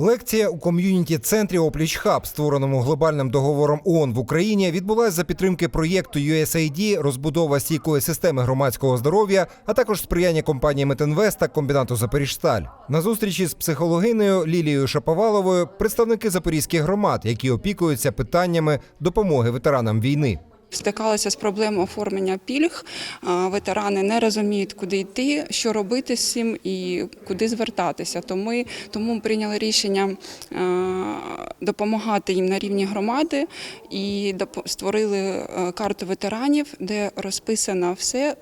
Лекція у ком'юніті центрі Опліч Хаб, створеному глобальним договором ООН в Україні, відбулася за підтримки проєкту USAID розбудова стійкої системи громадського здоров'я, а також сприяння компанії Метинвест та комбінату Запоріжсталь. На зустрічі з психологинею Лілією Шаповаловою представники запорізьких громад, які опікуються питаннями допомоги ветеранам війни. Стикалися з проблемою оформлення пільг. Ветерани не розуміють, куди йти, що робити з цим і куди звертатися. Тому ми, тому прийняли рішення допомагати їм на рівні громади і створили карту ветеранів, де розписано все,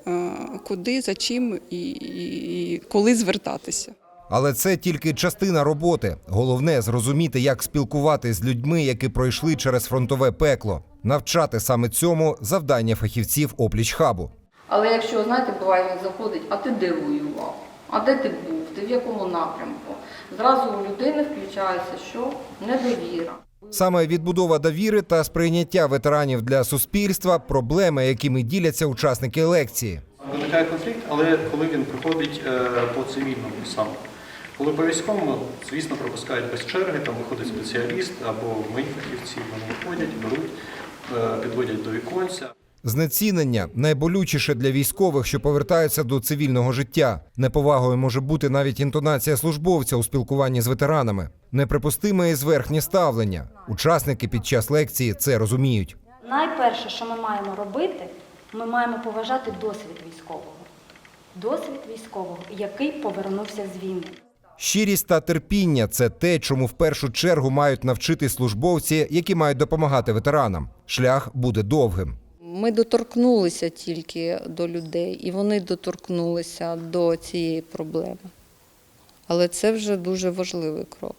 куди, за чим і коли звертатися. Але це тільки частина роботи. Головне зрозуміти, як спілкувати з людьми, які пройшли через фронтове пекло. Навчати саме цьому завдання фахівців опліч хабу. Але якщо, знаєте, буває, він заходить, а ти де воював? А де ти був? Ти в якому напрямку? Зразу у людини включається що? Недовіра. Саме відбудова довіри та сприйняття ветеранів для суспільства проблеми, якими діляться учасники лекції. Виникає конфлікт, але коли він приходить е, по цивільному саме. Коли по військовому, звісно, пропускають без черги, там виходить спеціаліст або мої фахівці, вони виходять, беруть, е, підводять до віконця. Знецінення найболючіше для військових, що повертаються до цивільного життя. Неповагою може бути навіть інтонація службовця у спілкуванні з ветеранами. Неприпустиме і зверхнє ставлення. Учасники під час лекції це розуміють. Найперше, що ми маємо робити, ми маємо поважати досвід військового. Досвід військового, який повернувся з війни. Щирість та терпіння це те, чому в першу чергу мають навчити службовці, які мають допомагати ветеранам. Шлях буде довгим. Ми доторкнулися тільки до людей, і вони доторкнулися до цієї проблеми. Але це вже дуже важливий крок.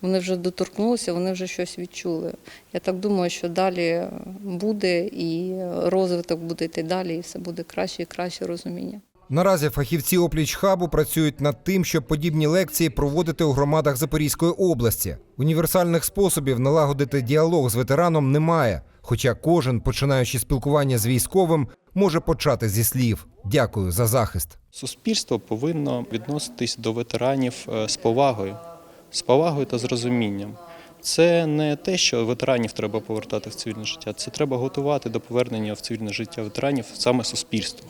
Вони вже доторкнулися, вони вже щось відчули. Я так думаю, що далі буде і розвиток буде йти далі, і все буде краще і краще розуміння. Наразі фахівці опліч хабу працюють над тим, щоб подібні лекції проводити у громадах Запорізької області. Універсальних способів налагодити діалог з ветераном немає. Хоча кожен, починаючи спілкування з військовим, може почати зі слів Дякую за захист. Суспільство повинно відноситись до ветеранів е, з повагою, з повагою та з розумінням. Це не те, що ветеранів треба повертати в цивільне життя. Це треба готувати до повернення в цивільне життя ветеранів саме суспільство.